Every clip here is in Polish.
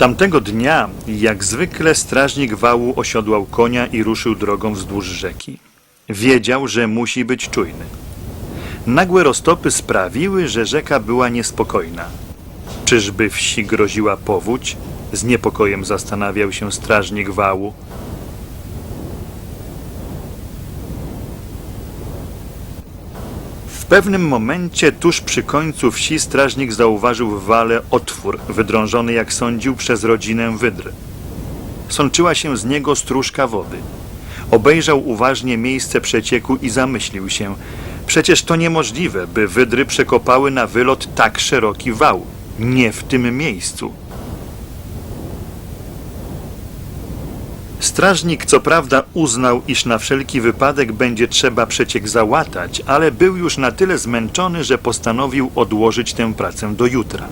Tamtego dnia, jak zwykle, strażnik wału osiodłał konia i ruszył drogą wzdłuż rzeki. Wiedział, że musi być czujny. Nagłe roztopy sprawiły, że rzeka była niespokojna. Czyżby wsi groziła powódź? Z niepokojem zastanawiał się strażnik wału. Pewnym momencie, tuż przy końcu wsi, strażnik zauważył w wale otwór, wydrążony, jak sądził, przez rodzinę wydr. Sączyła się z niego stróżka wody. Obejrzał uważnie miejsce przecieku i zamyślił się. Przecież to niemożliwe, by wydry przekopały na wylot tak szeroki wał. Nie w tym miejscu. Strażnik co prawda uznał, iż na wszelki wypadek będzie trzeba przeciek załatać, ale był już na tyle zmęczony, że postanowił odłożyć tę pracę do jutra.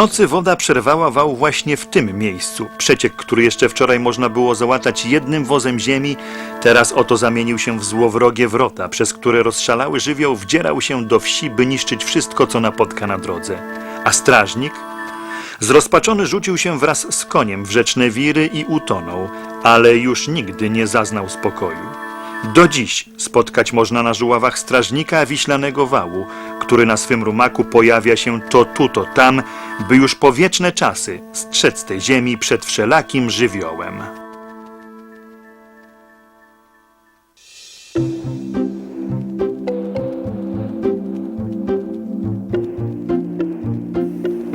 Nocy woda przerwała wał właśnie w tym miejscu. Przeciek, który jeszcze wczoraj można było załatać jednym wozem ziemi, teraz oto zamienił się w złowrogie wrota, przez które rozszalały żywioł wdzierał się do wsi, by niszczyć wszystko, co napotka na drodze. A strażnik? Zrozpaczony rzucił się wraz z koniem w rzeczne wiry i utonął, ale już nigdy nie zaznał spokoju. Do dziś spotkać można na żuławach strażnika wiślanego wału, który na swym rumaku pojawia się to tu, to tam, by już po wieczne czasy strzec tej ziemi przed wszelakim żywiołem.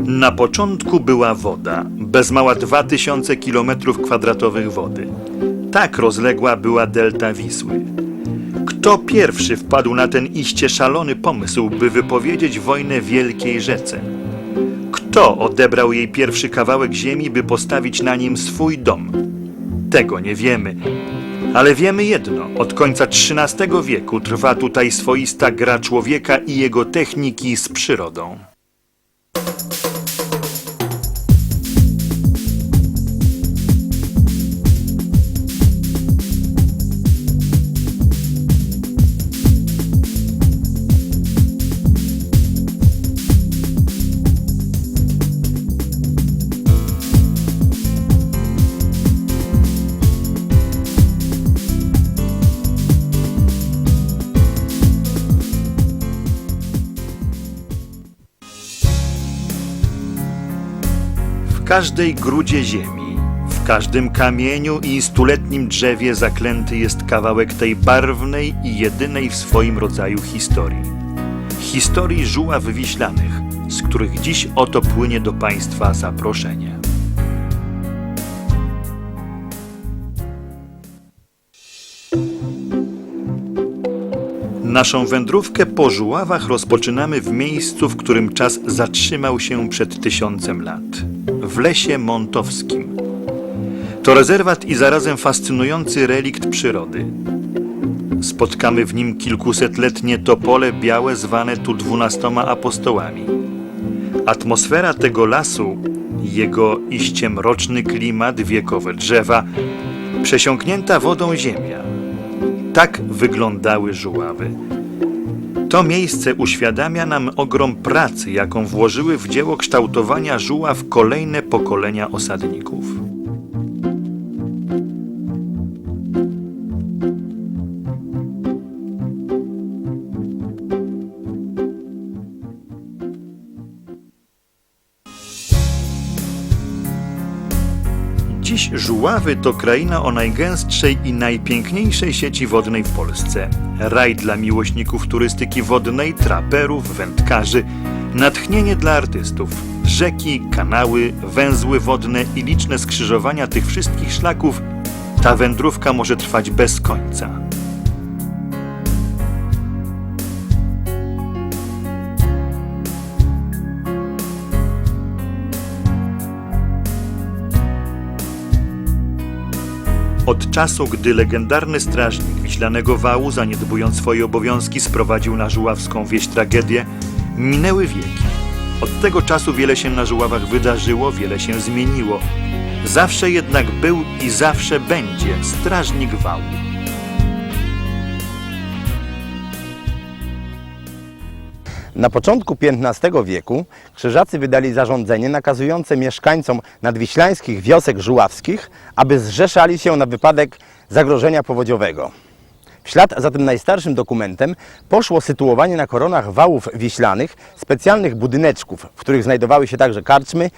Na początku była woda, bez mała 2000 km2 wody. Tak rozległa była delta Wisły. Kto pierwszy wpadł na ten iście szalony pomysł, by wypowiedzieć wojnę wielkiej rzece? Kto odebrał jej pierwszy kawałek ziemi, by postawić na nim swój dom? Tego nie wiemy. Ale wiemy jedno: od końca XIII wieku trwa tutaj swoista gra człowieka i jego techniki z przyrodą. Każdej grudzie ziemi, w każdym kamieniu i stuletnim drzewie zaklęty jest kawałek tej barwnej i jedynej w swoim rodzaju historii. Historii żuław wiślanych, z których dziś oto płynie do Państwa zaproszenie. Naszą wędrówkę po żuławach rozpoczynamy w miejscu, w którym czas zatrzymał się przed tysiącem lat w lesie montowskim. To rezerwat i zarazem fascynujący relikt przyrody. Spotkamy w nim kilkusetletnie topole białe zwane tu dwunastoma apostołami. Atmosfera tego lasu, jego iście mroczny klimat, wiekowe drzewa, przesiąknięta wodą ziemia. Tak wyglądały żuławy. To miejsce uświadamia nam ogrom pracy, jaką włożyły w dzieło kształtowania żuław kolejne pokolenia osadników. Żuławy to kraina o najgęstszej i najpiękniejszej sieci wodnej w Polsce. Raj dla miłośników turystyki wodnej, traperów, wędkarzy, natchnienie dla artystów. Rzeki, kanały, węzły wodne i liczne skrzyżowania tych wszystkich szlaków. Ta wędrówka może trwać bez końca. Czasu, gdy legendarny strażnik Wiślanego Wału, zaniedbując swoje obowiązki, sprowadził na żuławską wieś tragedię, minęły wieki. Od tego czasu wiele się na Żuławach wydarzyło, wiele się zmieniło. Zawsze jednak był i zawsze będzie strażnik Wału. Na początku XV wieku krzyżacy wydali zarządzenie nakazujące mieszkańcom nadwiślańskich wiosek żuławskich, aby zrzeszali się na wypadek zagrożenia powodziowego. W ślad za tym najstarszym dokumentem poszło sytuowanie na koronach wałów wiślanych specjalnych budyneczków, w których znajdowały się także karczmy,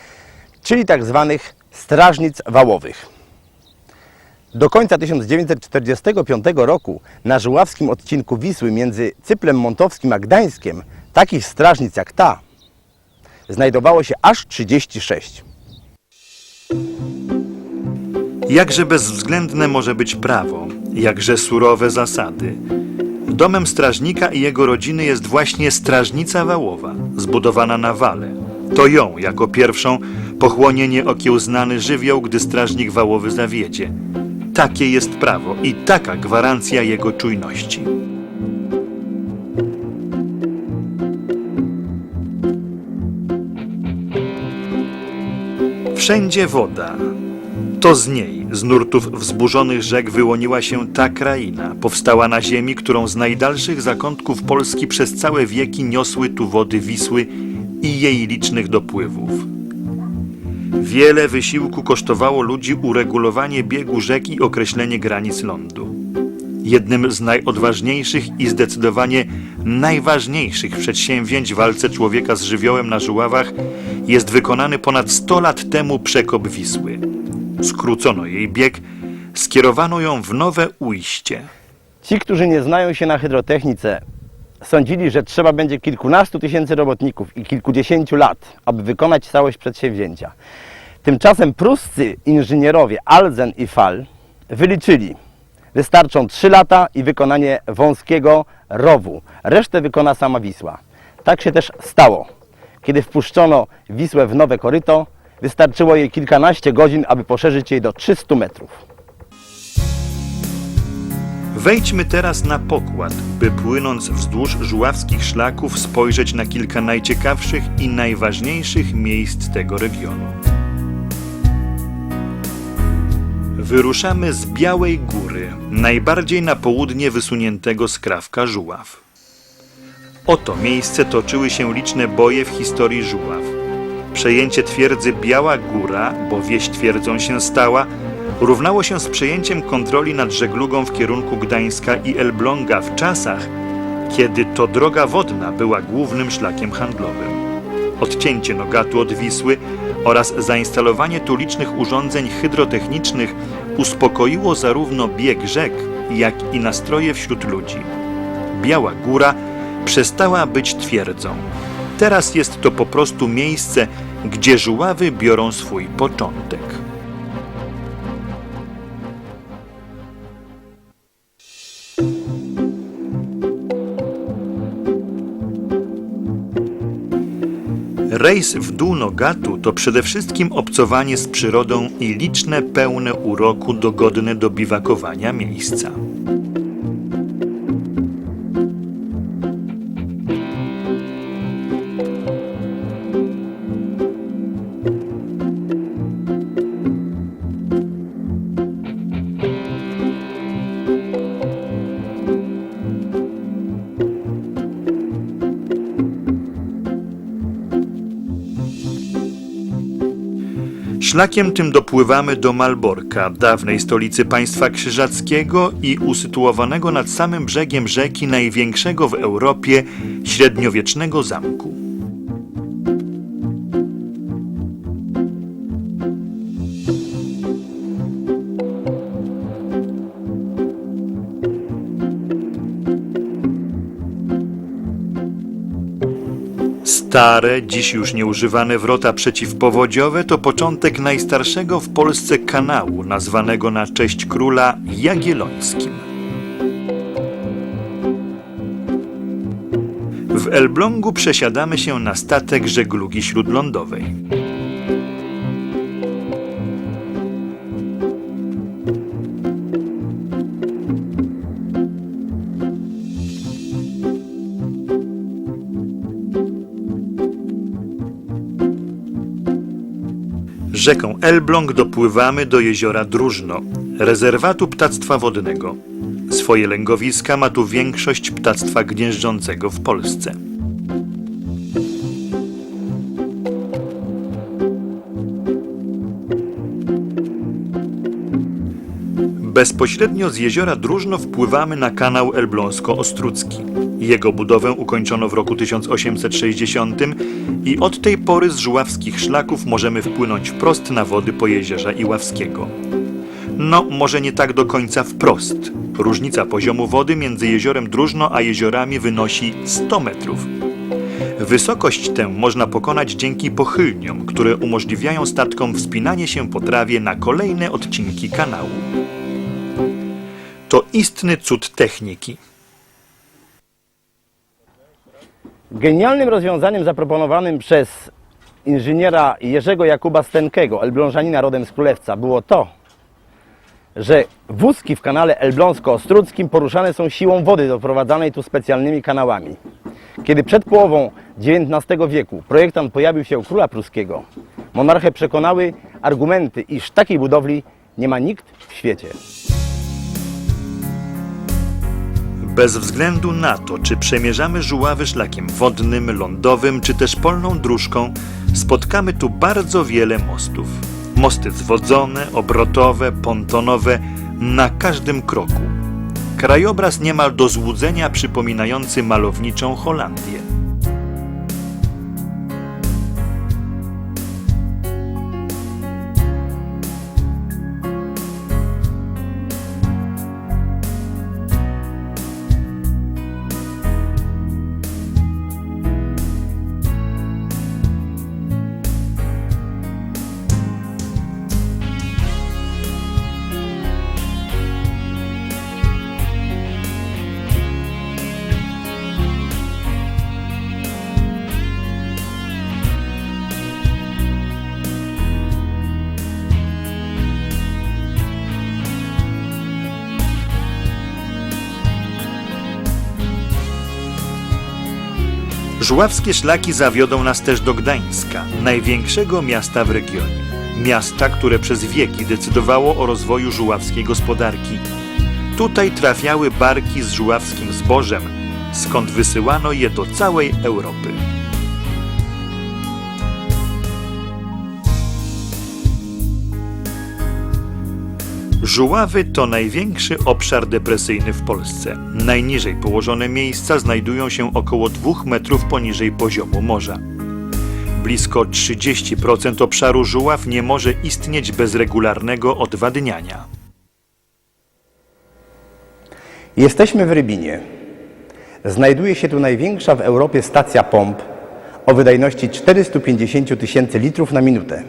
czyli tak zwanych strażnic wałowych. Do końca 1945 roku na żuławskim odcinku Wisły między Cyplem Montowskim a Gdańskiem takich strażnic jak ta znajdowało się aż 36. Jakże bezwzględne może być prawo, jakże surowe zasady. Domem strażnika i jego rodziny jest właśnie Strażnica Wałowa, zbudowana na wale. To ją jako pierwszą pochłonie nieokiełznany żywioł, gdy strażnik wałowy zawiedzie. Takie jest prawo i taka gwarancja jego czujności. Wszędzie woda. To z niej, z nurtów wzburzonych rzek, wyłoniła się ta kraina. Powstała na ziemi, którą z najdalszych zakątków Polski przez całe wieki niosły tu wody Wisły i jej licznych dopływów. Wiele wysiłku kosztowało ludzi uregulowanie biegu rzek i określenie granic lądu. Jednym z najodważniejszych i zdecydowanie najważniejszych przedsięwzięć w walce człowieka z żywiołem na Żuławach jest wykonany ponad 100 lat temu przekop Wisły. Skrócono jej bieg, skierowano ją w nowe ujście. Ci, którzy nie znają się na hydrotechnice, sądzili, że trzeba będzie kilkunastu tysięcy robotników i kilkudziesięciu lat, aby wykonać całość przedsięwzięcia. Tymczasem pruscy inżynierowie Alzen i Fall wyliczyli, wystarczą 3 lata i wykonanie wąskiego rowu. Resztę wykona sama Wisła. Tak się też stało. Kiedy wpuszczono Wisłę w nowe koryto, wystarczyło jej kilkanaście godzin, aby poszerzyć jej do 300 metrów. Wejdźmy teraz na pokład, by płynąc wzdłuż żuławskich szlaków spojrzeć na kilka najciekawszych i najważniejszych miejsc tego regionu. Wyruszamy z Białej Góry, najbardziej na południe wysuniętego skrawka Żuław. Oto miejsce toczyły się liczne boje w historii Żuław. Przejęcie twierdzy Biała Góra, bo wieś twierdzą się stała, równało się z przejęciem kontroli nad żeglugą w kierunku Gdańska i Elbląga w czasach, kiedy to droga wodna była głównym szlakiem handlowym. Odcięcie Nogatu od Wisły oraz zainstalowanie tu licznych urządzeń hydrotechnicznych uspokoiło zarówno bieg rzek, jak i nastroje wśród ludzi. Biała Góra przestała być twierdzą. Teraz jest to po prostu miejsce, gdzie żuławy biorą swój początek. Rejs w dół Nogatu to przede wszystkim obcowanie z przyrodą i liczne, pełne uroku, dogodne do biwakowania miejsca. Szlakiem tym dopływamy do Malborka, dawnej stolicy państwa krzyżackiego i usytuowanego nad samym brzegiem rzeki największego w Europie średniowiecznego zamku. Stare, dziś już nieużywane wrota przeciwpowodziowe to początek najstarszego w Polsce kanału, nazwanego na cześć króla Jagiellońskim. W Elblągu przesiadamy się na statek żeglugi śródlądowej. Rzeką Elbląg dopływamy do jeziora Drużno, rezerwatu ptactwa wodnego. Swoje lęgowiska ma tu większość ptactwa gnieżdżącego w Polsce. Bezpośrednio z jeziora Drużno wpływamy na kanał Elbląsko-Ostrucki. Jego budowę ukończono w roku 1860 i od tej pory z żuławskich szlaków możemy wpłynąć wprost na wody Pojezierza Iławskiego. No, może nie tak do końca wprost. Różnica poziomu wody między jeziorem Drużno a jeziorami wynosi 100 metrów. Wysokość tę można pokonać dzięki pochylniom, które umożliwiają statkom wspinanie się po trawie na kolejne odcinki kanału. To istny cud techniki. Genialnym rozwiązaniem zaproponowanym przez inżyniera Jerzego Jakuba Stenkego, elblążanina rodem z Królewca, było to, że wózki w kanale elbląsko-ostruckim poruszane są siłą wody doprowadzanej tu specjalnymi kanałami. Kiedy przed połową XIX wieku projektant pojawił się u króla pruskiego, monarchę przekonały argumenty, iż takiej budowli nie ma nikt w świecie. Bez względu na to, czy przemierzamy żuławy szlakiem wodnym, lądowym, czy też polną dróżką, spotkamy tu bardzo wiele mostów. Mosty zwodzone, obrotowe, pontonowe, na każdym kroku. Krajobraz niemal do złudzenia przypominający malowniczą Holandię. Żuławskie szlaki zawiodą nas też do Gdańska, największego miasta w regionie. Miasta, które przez wieki decydowało o rozwoju żuławskiej gospodarki. Tutaj trafiały barki z żuławskim zbożem, skąd wysyłano je do całej Europy. Żuławy to największy obszar depresyjny w Polsce. Najniżej położone miejsca znajdują się około 2 metrów poniżej poziomu morza. Blisko 30% obszaru żuław nie może istnieć bez regularnego odwadniania. Jesteśmy w Rybinie. Znajduje się tu największa w Europie stacja pomp o wydajności 450 tysięcy litrów na minutę.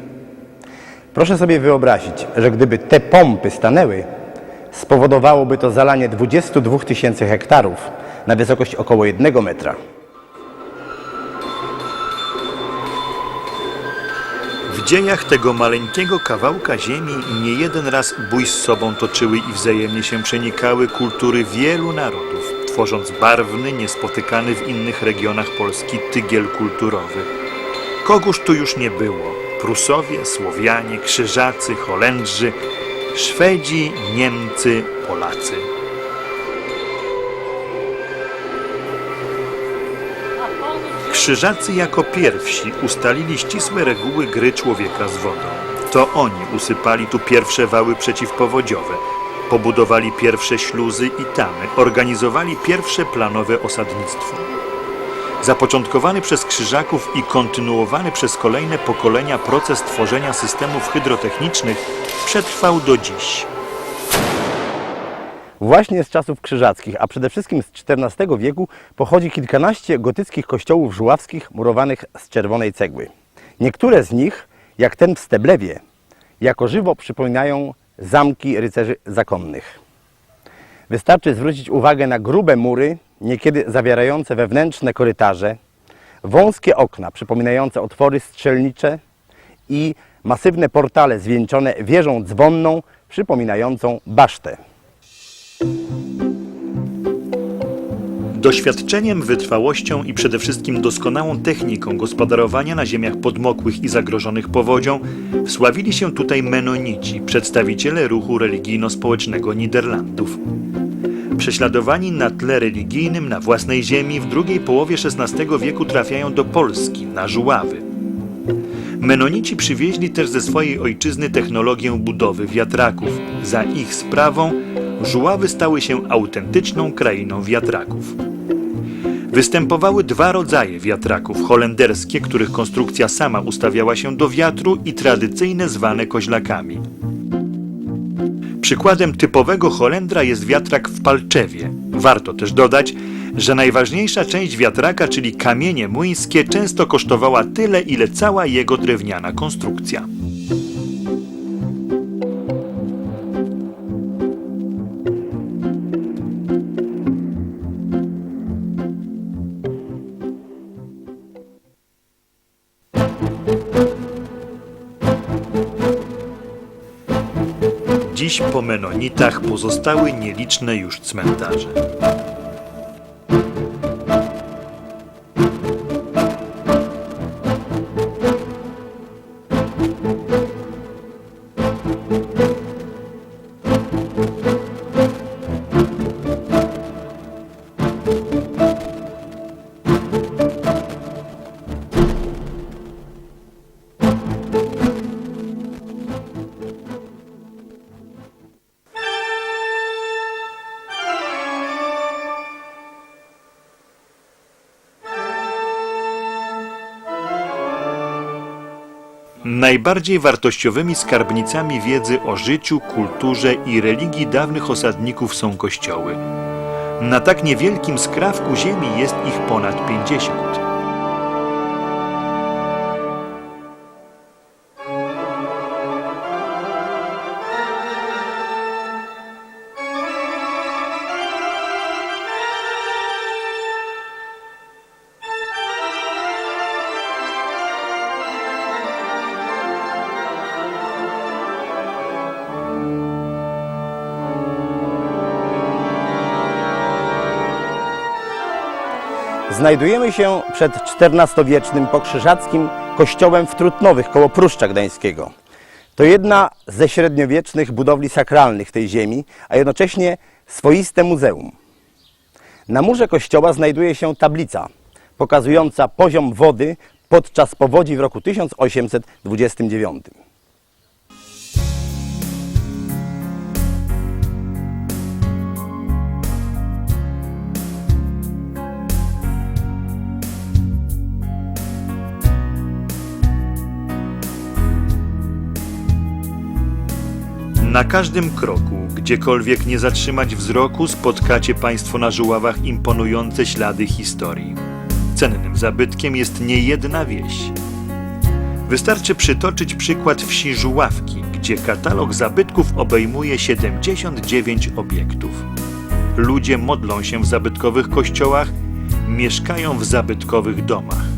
Proszę sobie wyobrazić, że gdyby te pompy stanęły, spowodowałoby to zalanie 22 tysięcy hektarów na wysokość około 1 metra. W dziejach tego maleńkiego kawałka ziemi nie jeden raz bój z sobą toczyły i wzajemnie się przenikały kultury wielu narodów, tworząc barwny, niespotykany w innych regionach Polski tygiel kulturowy. Kogóż tu już nie było? Prusowie, Słowianie, Krzyżacy, Holendrzy, Szwedzi, Niemcy, Polacy. Krzyżacy jako pierwsi ustalili ścisłe reguły gry człowieka z wodą. To oni usypali tu pierwsze wały przeciwpowodziowe, pobudowali pierwsze śluzy i tamy, organizowali pierwsze planowe osadnictwo. Zapoczątkowany przez Krzyżaków i kontynuowany przez kolejne pokolenia proces tworzenia systemów hydrotechnicznych przetrwał do dziś. Właśnie z czasów krzyżackich, a przede wszystkim z XIV wieku pochodzi kilkanaście gotyckich kościołów żuławskich murowanych z czerwonej cegły. Niektóre z nich, jak ten w Steblewie, jako żywo przypominają zamki rycerzy zakonnych. Wystarczy zwrócić uwagę na grube mury, niekiedy zawierające wewnętrzne korytarze, wąskie okna przypominające otwory strzelnicze i masywne portale zwieńczone wieżą dzwonną przypominającą basztę. Doświadczeniem, wytrwałością i przede wszystkim doskonałą techniką gospodarowania na ziemiach podmokłych i zagrożonych powodzią wsławili się tutaj Menonici, przedstawiciele ruchu religijno-społecznego Niderlandów. Prześladowani na tle religijnym na własnej ziemi w drugiej połowie XVI wieku trafiają do Polski, na Żuławy. Menonici przywieźli też ze swojej ojczyzny technologię budowy wiatraków. Za ich sprawą Żuławy stały się autentyczną krainą wiatraków. Występowały dwa rodzaje wiatraków: holenderskie, których konstrukcja sama ustawiała się do wiatru, i tradycyjne zwane koźlakami. Przykładem typowego Holendra jest wiatrak w Palczewie. Warto też dodać, że najważniejsza część wiatraka, czyli kamienie młyńskie, często kosztowała tyle, ile cała jego drewniana konstrukcja. Dziś po Menonitach pozostały nieliczne już cmentarze. Najbardziej wartościowymi skarbnicami wiedzy o życiu, kulturze i religii dawnych osadników są kościoły. Na tak niewielkim skrawku ziemi jest ich ponad 50. Znajdujemy się przed XIV-wiecznym pokrzyżackim kościołem w Trutnowych koło Pruszcza Gdańskiego. To jedna ze średniowiecznych budowli sakralnych tej ziemi, a jednocześnie swoiste muzeum. Na murze kościoła znajduje się tablica pokazująca poziom wody podczas powodzi w roku 1829. Na każdym kroku, gdziekolwiek nie zatrzymać wzroku, spotkacie Państwo na żuławach imponujące ślady historii. Cennym zabytkiem jest niejedna wieś. Wystarczy przytoczyć przykład wsi Żuławki, gdzie katalog zabytków obejmuje 79 obiektów. Ludzie modlą się w zabytkowych kościołach, mieszkają w zabytkowych domach.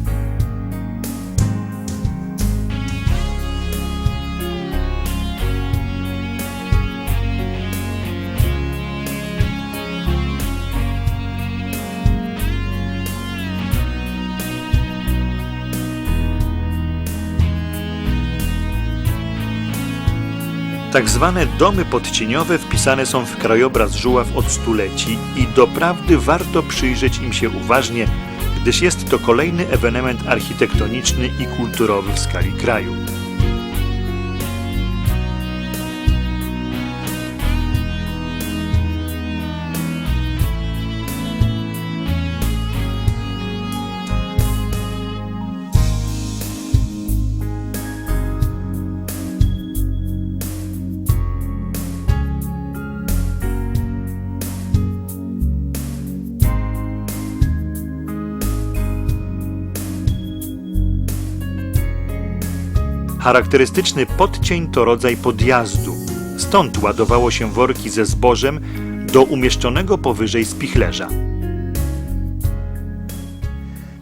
Tak zwane domy podcieniowe wpisane są w krajobraz Żuław od stuleci i doprawdy warto przyjrzeć im się uważnie, gdyż jest to kolejny ewenement architektoniczny i kulturowy w skali kraju. Charakterystyczny podcień to rodzaj podjazdu. Stąd ładowało się worki ze zbożem do umieszczonego powyżej spichlerza.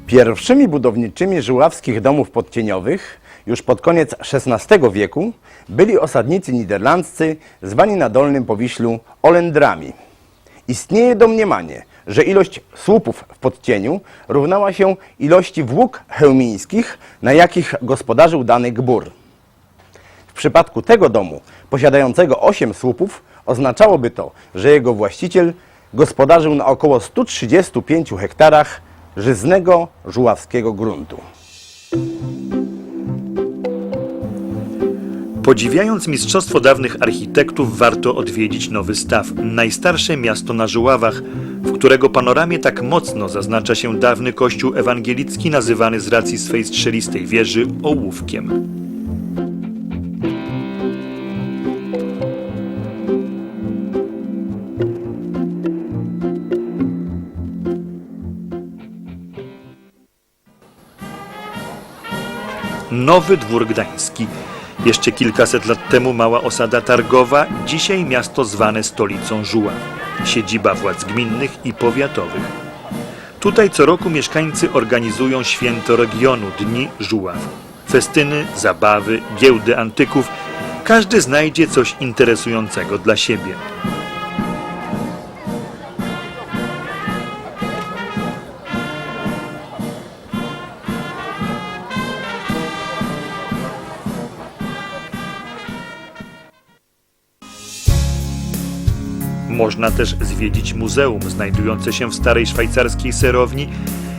Pierwszymi budowniczymi żuławskich domów podcieniowych już pod koniec XVI wieku byli osadnicy niderlandzcy zwani na Dolnym Powiślu Olendrami. Istnieje domniemanie, że ilość słupów w podcieniu równała się ilości włók chełmińskich, na jakich gospodarzył dany gbur. W przypadku tego domu, posiadającego 8 słupów, oznaczałoby to, że jego właściciel gospodarzył na około 135 hektarach żyznego żuławskiego gruntu. Podziwiając mistrzostwo dawnych architektów, warto odwiedzić Nowy Staw, najstarsze miasto na Żuławach, w którego panoramie tak mocno zaznacza się dawny kościół ewangelicki, nazywany z racji swej strzelistej wieży ołówkiem. Nowy Dwór Gdański. Jeszcze kilkaset lat temu mała osada targowa, dzisiaj miasto zwane stolicą Żuław. Siedziba władz gminnych i powiatowych. Tutaj co roku mieszkańcy organizują święto regionu Dni Żuław. Festyny, zabawy, giełdy antyków. Każdy znajdzie coś interesującego dla siebie. Można też zwiedzić muzeum znajdujące się w starej szwajcarskiej serowni,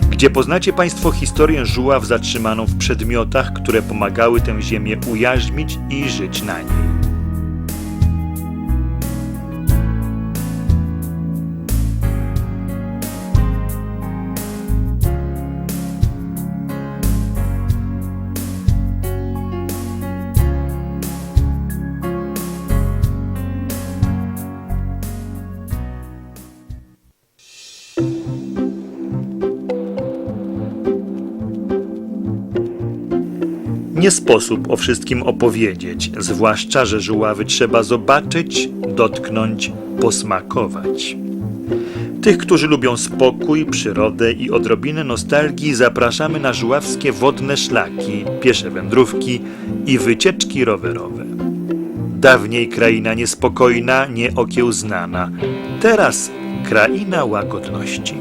gdzie poznacie Państwo historię żuław zatrzymaną w przedmiotach, które pomagały tę ziemię ujarzmić i żyć na niej. Nie sposób o wszystkim opowiedzieć, zwłaszcza, że żuławy trzeba zobaczyć, dotknąć, posmakować. Tych, którzy lubią spokój, przyrodę i odrobinę nostalgii, zapraszamy na żuławskie wodne szlaki, piesze wędrówki i wycieczki rowerowe. Dawniej kraina niespokojna, nieokiełznana, teraz kraina łagodności.